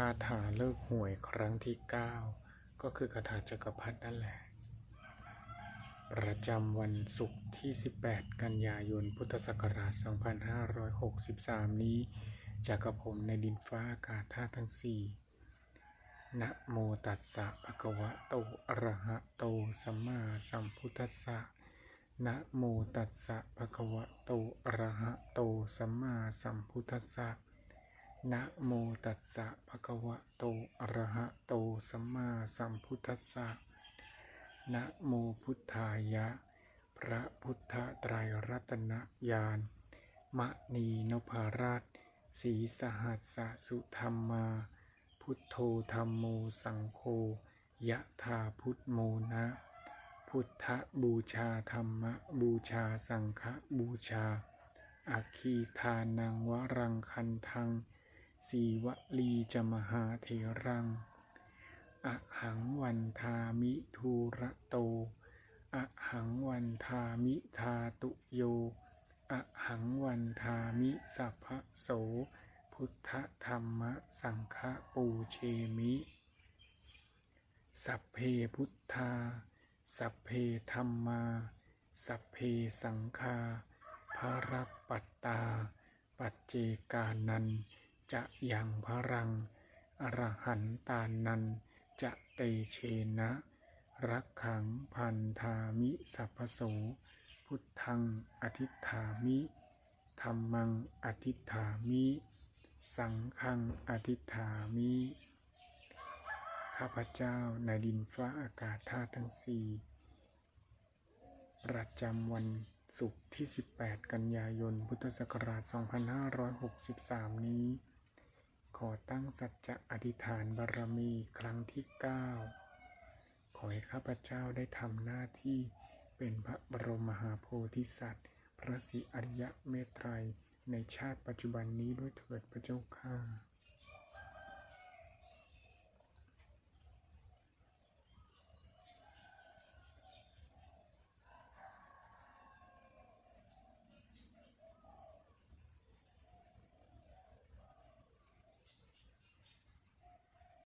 คาถาเลิกหวยครั้งที่ 9 ก็คือคาถาจักรพรรดินั่นแหละ ประจำวันศุกร์ที่ 18 กันยายน พุทธศักราช 2563 นี้จากกับผมในดินฟ้าอากาศธาตุทั้ง4นะโมตัสสะภะคะวะโต อะระหะโต สัมมาสัมพุทธัสสะนะโมตัสสะภะคะวะโต อะระหะโต สัมมาสัมพุทธัสสะ นะโมตัสสะภะคะวะโต อะระหะโต สัมมาสัมพุทธัสสะ นะโมพุทธายะ พระพุทธไตรรัตนญาณมณีนพราชสีสหัสสะสุธรรมา พุทโธธรรมโมสังโฆ ยะธาพุทโมนะ พุทธบูชาธรรมบูชาสังฆบูชาอาคีทานังวรังคันทัง สีวลีจมหาเทรัง อหังวันทามิทูระโต อหังวันทามิทาตุโย อหังวันทามิสัพพะโส พุทธธรรมสังฆปูเชมิ สัพเพพุทธา สัพเพธรรมา สัพเพสังฆาภารัปปัตตา ปัจเจกานัน จะยังพรัง อรหันตานัน จะเตเชนะ รักขังพันธามิสัพโส พุทธังอธิษฐามิธรรมังอธิษฐามิ สังฆังอธิษฐามิ ข้าพเจ้าในดินฟ้าอากาศธาตุทั้งสี่ประจำวันศุกร์ที่ 18 กันยายน พุทธศักราช 2563 นี้ขอ ตั้งสัจจะอธิษฐานบารมีครั้งที่ 9 ขอให้ข้าพเจ้าได้ทำหน้าที่เป็นพระบรมมหาโพธิสัตว์ พระศรีอริยะเมตไตรในชาติปัจจุบันนี้ด้วยเถิดพระเจ้าข้า